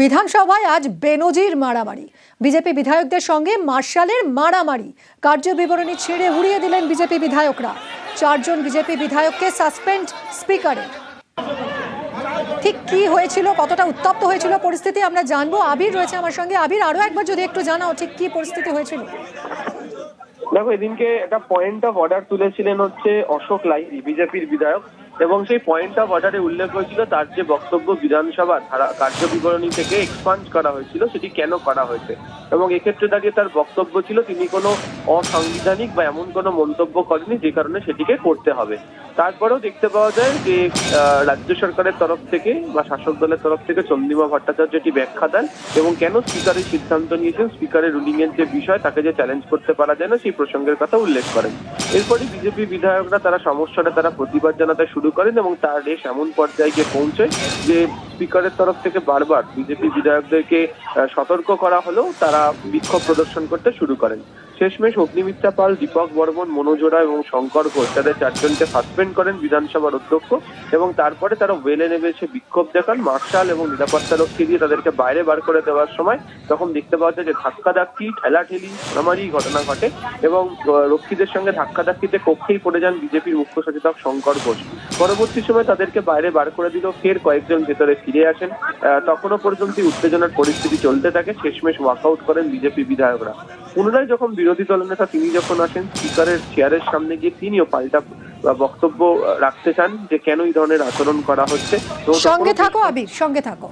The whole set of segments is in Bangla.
বিধানসভায় আজ বেনজির মারামারি। বিজেপি বিধায়কদের সঙ্গে মার্শালের মারামারি। কার্য বিবরণী ছেড়ে উড়িয়ে দিলেন বিজেপি বিধায়করা। চারজন বিজেপি বিধায়ককে সাসপেন্ড স্পিকারে। ঠিক কি হয়েছিল, কতটা উত্তপ্ত হয়েছিল পরিস্থিতি আমরা জানব। আবির রয়েছে আমার সঙ্গে। আবির, আরও একবার যদি একটু জানাও ঠিক কি পরিস্থিতি হয়েছিল। দেখো, এদিনকে একটা পয়েন্ট অফ অর্ডার তুলেছিলেন হচ্ছে অশোক লাহিড়ী, বিজেপির বিধায়ক। এবং সেই পয়েন্ট অফ অর্ডারে উল্লেখ হয়েছিল তার যে বক্তব্য বিধানসভার ধারা- কার্য বিবরণী থেকে এক্সপান্ড করা হয়েছিল, সেটি কেন করা হয়েছে? এবং এক্ষেত্রে দাঁড়িয়ে তার বক্তব্য ছিল, তিনি কোনো অসাংবিধানিক বা এমন কোনো মন্তব্য করেনি যে কারণে সেটিকে করতে হবে। তারপরেও দেখতে পাওয়া যায় যে রাজ্য সরকারের তরফ থেকে বা শাসক দলের তরফ থেকে চন্দ্রিমা ভট্টাচার্য এটি ব্যাখ্যা দেন এবং কেন স্পিকারের সিদ্ধান্ত নিয়েছেন, স্পিকারের রুলিং এর যে বিষয় তাকে যে চ্যালেঞ্জ করতে পারা যায় না, সেই প্রসঙ্গের কথা উল্লেখ করেন। এরপরই বিজেপি বিধায়করা তারা সমস্যাটা তারা প্রতিবাদ জানাতে শুরু করেন এবং তার রেশ এমন পর্যায়ে গিয়ে পৌঁছয় যে স্পিকারের তরফ থেকে বারবার বিজেপি বিধায়কদেরকে সতর্ক করা হলেও তারা বিক্ষোভ প্রদর্শন করতে শুরু করেন। শেষমেশ অগ্নিমিত্রা পাল, দীপক বর্মন মনোজোড়া এবং শঙ্কর ঘোষ তাদের চারজনকে সাসপেন্ড করেন বিধানসভার অধ্যক্ষ এবং তারপরে তারা ওয়েলে নেমে এসে বিক্ষোভ দেখান। মার্শাল এবং নিরাপত্তা রক্ষী দিয়ে তাদেরকে বাইরে বার করে দেওয়ার সময় তখন দেখতে পাওয়া যায় যে ধাক্কাধাক্কি, ঠেলাঠেলি, মারামারি ঘটনা ঘটে এবং রক্ষীদের সঙ্গে ধাক্কাধাক্কিতে কক্ষেই পড়ে যান বিজেপির মুখ্য সচেতক শঙ্কর ঘোষ। পরবর্তী সময় তাদেরকে বাইরে বার করে দিল ফের কয়েকজন ভেতরে ফিরে আসেন। তখনও পর্যন্ত উত্তেজনার পরিস্থিতি চলতে থাকে শেষমেশ ওয়াকআউট করেন বিজেপি বিধায়করা। পুনরায় যখন বিরোধী দলনেতা তিনি যখন আসেন স্পিকারের চেয়ারের সামনে গিয়ে তিনিও পাল্টা বক্তব্য রাখতে চান যে কেন এই ধরনের আচরণ করা হচ্ছে? সঙ্গে থাকো আবির সঙ্গে থাকো।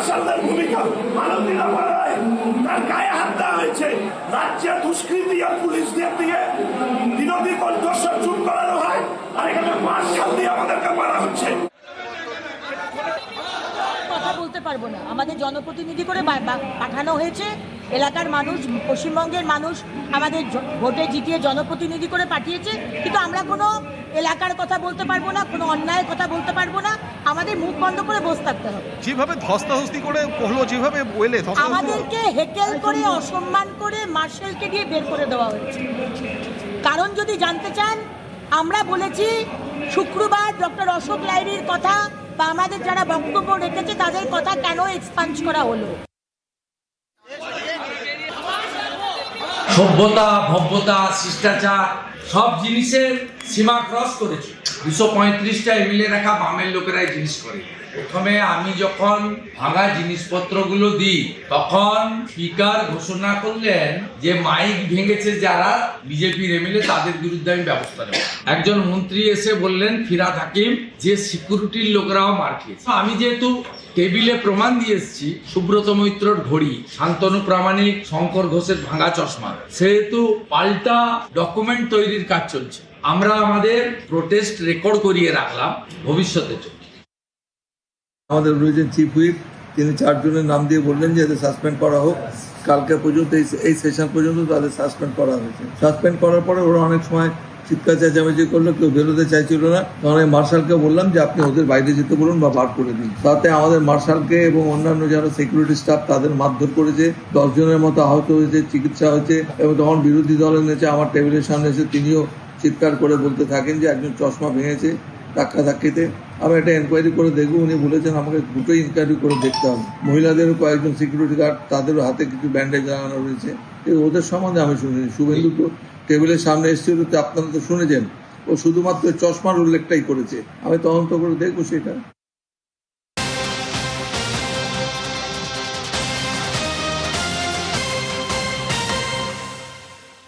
মার্শালদের ভূমিকা তার গায়ে হাত দেওয়া হয়েছে। দুষ্কৃতি আর দিয়ে বিরোধী কণ্ঠস্বর চুপ করানো হয়। আর এখানে মার্শাল দিয়ে আমাদেরকে মারা হচ্ছে। বলতে পারব না। আমাদের জনপ্রতিনিধি করে পাঠানো হয়েছে। এলাকার মানুষ, পশ্চিমবঙ্গের মানুষ আমাদের ভোটে জিতিয়ে জনপ্রতিনিধি করে পাঠিয়েছে। কিন্তু আমরা কোনো এলাকার কথা বলতে পারব না, কোনো অন্যায়ের কথা বলতে পারব না। আমাদের মুখ বন্ধ করে বসে থাকতে হবে। যেভাবে ধস্তাধস্তি করে হলো যেভাবে বলে আমাদেরকে হেকেল করে অসম্মান করে মার্শালকে দিয়ে বের করে দেওয়া হয়েছে। কারণ যদি জানতে চান আমরা বলেছি শুক্রবার ডক্টর অশোক লাইরির কথা বা আমাদের যারা বক্তব্য রেখেছে তাদের কথা কেন এক্সপাঞ্জ করা হলো? সভ্যতা ভব্যতা শিষ্টাচার সব জিনিসের সীমা ক্রস করেছে। দুশো পঁয়ত্রিশটা এমএলএ রাখা বামের লোকেরাই জিনিস করে। প্রথমে আমি যখন ভাঙা জিনিসপত্রগুলো দিই, তখন স্পিকার ঘোষণা করলেন যে মাইক ভেঙেছে যারা বিজেপির এমএলএ তাদের বিরুদ্ধে আমি ব্যবস্থা নেব। একজন মন্ত্রী এসে বললেন, ফিরাদ হাকিম, যে সিকিউরিটির লোকরাও মার খেয়েছে। আমি যেহেতু টেবিলে প্রমাণ দিয়ে এসেছি, সুব্রত মৈত্রর ঘড়ি, শান্তনু প্রামাণিক, শঙ্কর ঘোষের ভাঙা চশমা, সেহেতু পাল্টা ডকুমেন্ট তৈরির কাজ চলছে। আমরা আমাদের প্রোটেস্ট রেকর্ড করিয়ে রাখলাম ভবিষ্যতে জন্য। আমাদের রয়েছেন চিফ হুইপ তিনি চারজনের নাম দিয়ে বললেন যে এদের সাসপেন্ড করা হোক। কালকে পর্যন্ত এই সেশন পর্যন্ত তাদের সাসপেন্ড করা হয়েছে। সাসপেন্ড করার পরে ওরা অনেক সময় চিৎকার, চেঁচামেচি করল, কেউ বেরোতে চাইছিল না। তখন আমি মার্শালকে বললাম যে আপনি ওদের বাইরে যেতে বলুন বা বার করে দিন। তাতে আমাদের মার্শালকে এবং অন্যান্য যারা সিকিউরিটি স্টাফ তাদের মারধর করেছে, দশজনের মতো আহত হয়েছে, চিকিৎসা হয়েছে এবং তখন বিরোধী দলের নেচে আমার টেবিলের সামনে এসে তিনিও চিৎকার করে বলতে থাকেন যে একজন চশমা ভেঙেছে ধাক্কা ধাক্কিতে। আমি একটা এনকোয়ারি করে দেখব, উনি বলেছেন আমাকে দুটোই ইনকোয়ারি করে দেখতে হবে। মহিলাদেরও কয়েকজন সিকিউরিটি গার্ড তাদেরও হাতে কিছু ব্যান্ডেজ লাগানো রয়েছে। ওদের সম্বন্ধে আমি শুনেছি শুভেন্দু তো টেবিলের সামনে এসেছিল, তো আপনারা তো শুনেছেন। ও শুধুমাত্র চশমার উল্লেখটাই করেছে। আমি তদন্ত করে দেখব সেটা।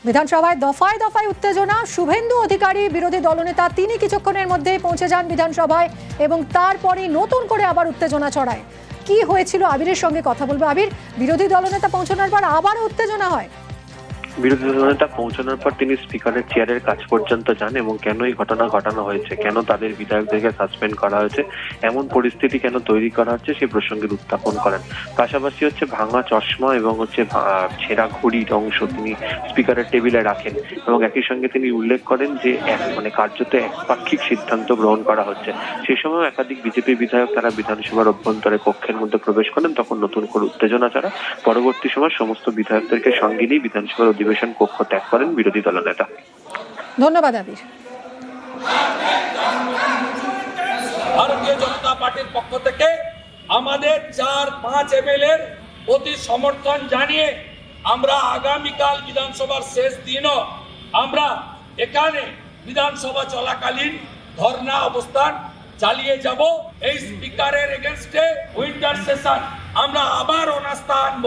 বিধানসভায় দফায় দফায় উত্তেজনা। শুভেন্দু অধিকারী, বিরোধী দলনেতা তিনি কিছুক্ষণের মধ্যেই পৌঁছে যান বিধানসভায় এবং তারপরে নতুন করে আবার উত্তেজনা ছড়ায়। কি হয়েছিল আবিরের সঙ্গে কথা বলব আবির? বিরোধী দলনেতা পৌঁছানোর পর আবার উত্তেজনা হয়। বিরোধী দলনেতা পৌঁছানোর পর তিনি স্পিকারের চেয়ারের কাছ পর্যন্ত যান এবং কেন এই ঘটনা ঘটানো হয়েছে? কেন তাদের বিধায়কদেরকে সাসপেন্ড করা হয়েছে? এমন পরিস্থিতি কেন তৈরি করা হচ্ছে সেই প্রসঙ্গের উত্থাপন করেন। পাশাপাশি হচ্ছে ভাঙা চশমা এবং হচ্ছে ছেঁড়া ঘড়ির অংশ তিনি স্পিকারের টেবিলে রাখেন এবং একই সঙ্গে তিনি উল্লেখ করেন যে এক মানে কার্যত একপাক্ষিক সিদ্ধান্ত গ্রহণ করা হচ্ছে। সেই সময় একাধিক বিজেপি বিধায়ক তারা বিধানসভার অভ্যন্তরে কক্ষের মধ্যে প্রবেশ করেন, তখন নতুন করে উত্তেজনা ছাড়া পরবর্তী সময় সমস্ত বিধায়কদেরকে সঙ্গে নিয়ে বিধানসভার অধিবেশন কক্ষ ত্যাগ করেন বিরোধী দলনেতা ধন্যবাদ আবির। ভারতীয় জনতা পার্টির পক্ষ থেকে আমাদের চার পাঁচ এমএলএর প্রতি সমর্থন জানিয়ে আমরা আগামীকাল বিধানসভার শেষ দিনও আমরা এখানে বিধানসভা চলাকালীন ধর্ণা অবস্থান চালিয়ে যাব। এই স্পিকারের এগেনস্টে উইন্টার সেশন আমরা আবার অনাস্থা আনব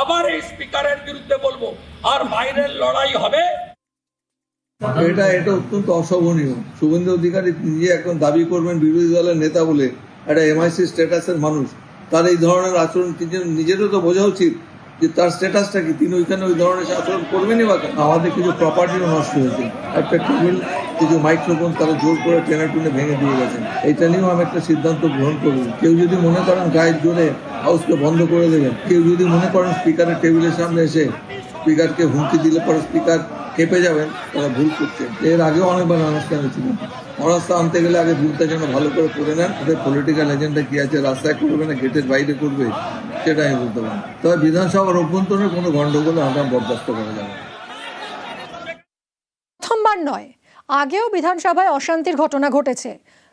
আবার এই স্পিকারের বিরুদ্ধে বলব। আর বাইরের লড়াই হবে। এটা এটা অত্যন্ত অশোভনীয়। শুভেন্দু অধিকারী নিজে এখন দাবি করবেন বিরোধী দলের নেতা বলে। একটা এমআইসি স্ট্যাটাসের মানুষ। তার এই ধরনের আচরণ তিনি নিজেরও তো বোঝা উচিত যে তার স্ট্যাটাসটা কি? তিনি ওইখানে ওই ধরনের আচরণ করবেনই বা আমাদের কিছু প্রপার্টিও নষ্ট হয়েছে। একটা টেবিল কিছু মাইক্রোফোন তারা জোর করে টেনে টুনে ভেঙে দিয়ে গেছেন। এইটা নিয়েও আমি একটা সিদ্ধান্ত গ্রহণ করব। কেউ যদি মনে করেন গায়ের জোরে হাউসকে বন্ধ করে দেবেন, কেউ যদি মনে করেন স্পিকারের টেবিলের সামনে এসে স্পিকারকে হুমকি দিলে পরে স্পিকার কেঁপে যাবেন, তারা ভুল করছেন এর আগেও অনেকবার অনাস্থা হয়েছিল অনাস্থা আনতে গেলে আগে ভুলটা যেন ভালো করে করে নেন ওদের পলিটিক্যাল এজেন্ডা কি আছে, রাস্তায় করবে না গেটের বাইরে করবে, সেটা আমি বলতে পারি তবে বিধানসভার অভ্যন্তরে কোনো গণ্ডগোল আমরা বরদাস্ত করা যাবে প্রথমবার নয়, আগেও বিধানসভায় অশান্তির ঘটনা ঘটেছে।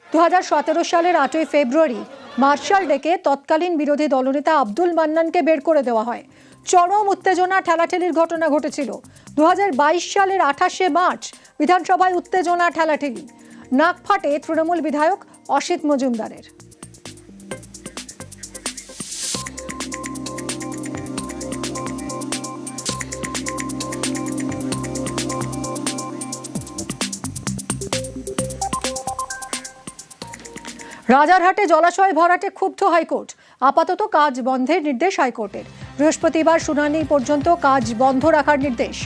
দু হাজার সতেরো সালের আটই ফেব্রুয়ারি, মার্শাল ডেকে তৎকালীন বিরোধী দলনেতা আব্দুল মান্নানকে বের করে দেওয়া হয়। চরম উত্তেজনা ঠেলাঠেলির ঘটনা ঘটেছিল। দু হাজার বাইশ সালের আঠাশে মার্চ বিধানসভায় উত্তেজনা ঠেলাঠেলি। নাক ফাটে তৃণমূল বিধায়ক অসিত মজুমদারের। রাজারহাটে জলাশয় ভরাটে ক্ষুব্ধ হাইকোর্ট। আপাতত কাজ বন্ধের নির্দেশ হাইকোর্টের। বৃহস্পতিবার শুনানি পর্যন্ত কাজ বন্ধ রাখার নির্দেশ।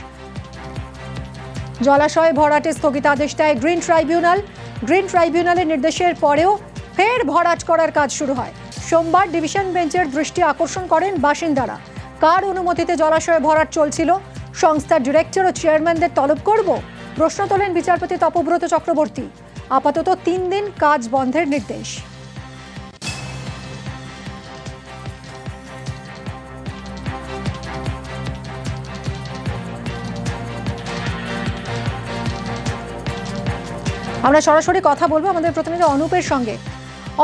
জলাশয় ভরাটে স্থগিতাদেশ দেয় গ্রিন ট্রাইব্যুনাল। গ্রিন ট্রাইব্যুনালের নির্দেশের পরেও ফের ভরাট করার কাজ শুরু হয়। সোমবার ডিভিশন বেঞ্চের দৃষ্টি আকর্ষণ করেন বাসিন্দারা। কার অনুমতিতে জলাশয়ে ভরাট চলছিল? সংস্থার ডিরেক্টর ও চেয়ারম্যানদের তলব করব? প্রশ্ন তোলেন বিচারপতি তপব্রত চক্রবর্তী। আপাতত তিন দিন কাজ বন্ধের নির্দেশ। আমরা সরাসরি কথা বলব আমাদের প্রতিনিধি অনুপের সঙ্গে।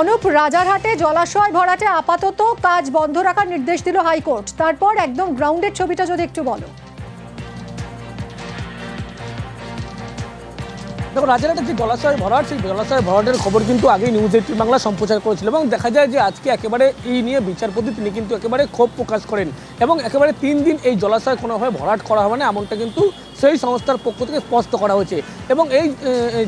অনুপ, রাজারহাটে জলাশয় ভরাটে আপাতত কাজ বন্ধ রাখার নির্দেশ দিল হাইকোর্ট। তারপর একদম গ্রাউন্ডের ছবিটা যদি একটু বলো। দেখো রাজারহাটের যে জলাশয় ভরাট, সেই জলাশয় ভরাটের খবর কিন্তু আগেই নিউজ এইটিন বাংলা সম্প্রচার করেছিল এবং দেখা যায় যে আজকে একেবারে এই নিয়ে বিচারপতি তিনি কিন্তু একেবারে ক্ষোভ প্রকাশ করেন এবং একেবারে তিন দিন এই জলাশয় কোনোভাবে ভরাট করা হবে না, এমনটা কিন্তু সেই সংস্থার পক্ষ থেকে স্পষ্ট করা হয়েছে। এবং এই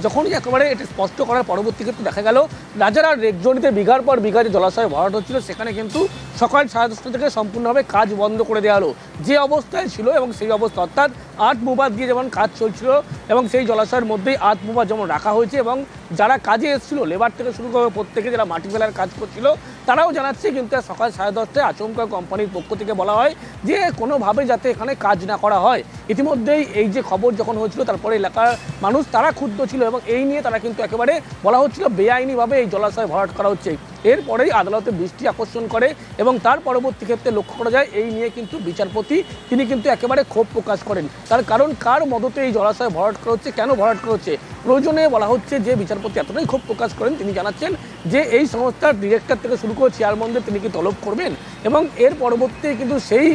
যখনই একেবারে এটা স্পষ্ট করার পরবর্তী ক্ষেত্রে দেখা গেল রাজারহাট রেকজনিতে বিঘার পর বিঘা যে জলাশয় ভরাট হচ্ছিল, সেখানে কিন্তু সকাল সাড়ে দশটা থেকে সম্পূর্ণভাবে কাজ বন্ধ করে দেওয়া হলো। যে অবস্থায় ছিল এবং সেই অবস্থা, অর্থাৎ আট মোবাদ দিয়ে যেমন কাজ চলছিল এবং সেই জলাশয়ের মধ্যেই আট মোবাদ যেমন রাখা হয়েছে এবং যারা কাজে এসেছিল, লেবার থেকে শুরু করে প্রত্যেকে যারা মাটি ফেলার কাজ করছিল তারাও জানাচ্ছে কিন্তু সকাল সাড়ে দশটায় আচমকা কোম্পানির পক্ষ থেকে বলা হয় যে কোনোভাবে যাতে এখানে কাজ না করা হয়। ইতিমধ্যেই এই যে খবর যখন হয়েছিল, তারপরে এলাকার মানুষ তারা ক্ষুব্ধ ছিল এবং এই নিয়ে তারা কিন্তু একেবারে বলা হচ্ছিল বেআইনিভাবে এই জলাশয় ভরাট করা হচ্ছে। এরপরেই আদালতে দৃষ্টি আকর্ষণ করে এবং তার পরবর্তী ক্ষেত্রে লক্ষ্য করা যায়, এই নিয়ে কিন্তু বিচারপতি, তিনি কিন্তু একেবারে ক্ষোভ প্রকাশ করেন। তার কারণ কার মদতে এই জলাশয় ভরাট করা হচ্ছে কেন ভরাট করা হচ্ছে প্রয়োজনে বলা হচ্ছে যে বিচারপতি এতটাই ক্ষোভ প্রকাশ করেন, তিনি জানাচ্ছেন যে এই সংস্থার ডিরেক্টর থেকে শুরু করে চেয়ারম্যানদের তিনি কি তলব করবেন? এবং এর পরবর্তী কিন্তু সেই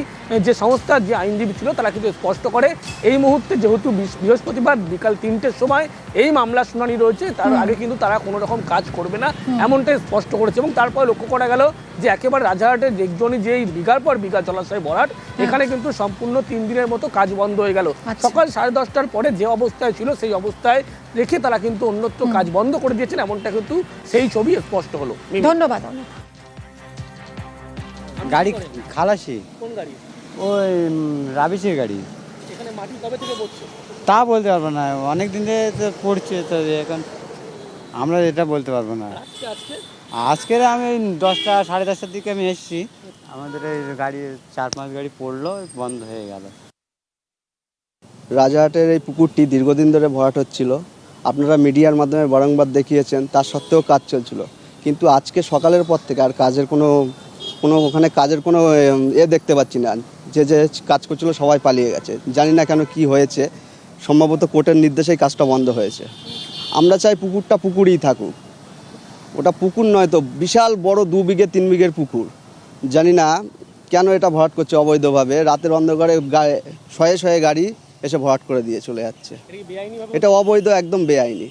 যে সংস্থার যে আইনজীবী ছিল তারা কিন্তু স্পষ্ট করে এই মুহূর্তে যেহেতু বৃহস্পতিবার বিকাল তিনটের সময় এই মামলা শুনানি রয়েছে তার আগে কিন্তু তারা কোনো রকম কাজ করবে না এমনটাই স্পষ্ট করেছে এবং তারপরে লক্ষ্য করা গেল যে একেবারে রাজারহাটের একজনই যেই বিঘার পর বিঘা জলাশয় ভরাট এখানে কিন্তু সম্পূর্ণ তিন দিনের মতো কাজ বন্ধ হয়ে গেল। আচ্ছা। সকাল সাড়ে দশটার পরে যে অবস্থায় ছিল সেই অবস্থায় রেখে তারা কিন্তু অন্যত্র কাজ বন্ধ করে দিয়েছেন এমনটা কিন্তু সেই ছবি স্পষ্ট হলো। ধন্যবাদ। গাড়ি খালাসি। কোন গাড়ি? ওই রাবিসের গাড়ি। এখানে মাটি কবে থেকে পড়ছে? তা বলতে পারব না। অনেক দিন ধরে তো পড়ছে তো এখন আমরা এটা বলতে পারব না। আজকে আমি দশটা সাড়ে দশটার দিকে আমি এসেছি। আমাদের এই গাড়ি চার পাঁচ গাড়ি পড়ল বন্ধ হয়ে গেল। রাজাহাটের এই পুকুরটি দীর্ঘদিন ধরে ভরাট হচ্ছিল। আপনারা মিডিয়ার মাধ্যমে বারংবার দেখিয়েছেন তার সত্ত্বেও কাজ চলছিল। কিন্তু আজকে সকালের পর থেকে আর কাজের কোনো কোনো ওখানে কাজের কোনো এ দেখতে পাচ্ছি না। যে যে কাজ করছিল সবাই পালিয়ে গেছে। জানি না কেন কি হয়েছে। সম্ভবত কোর্টের নির্দেশেই কাজটা বন্ধ হয়েছে। আমরা চাই পুকুরটা পুকুরই থাকুক। ওটা পুকুর নয় তো বিশাল বড় দু বিঘে তিন বিঘের পুকুর। জানি না কেন এটা ভরাট করছে অবৈধভাবে। রাতের অন্ধকারে গায়ে শয়ে শয়ে গাড়ি এসে ভরাট করে দিয়ে চলে যাচ্ছে। এটা এটা অবৈধ একদম বেআইনি।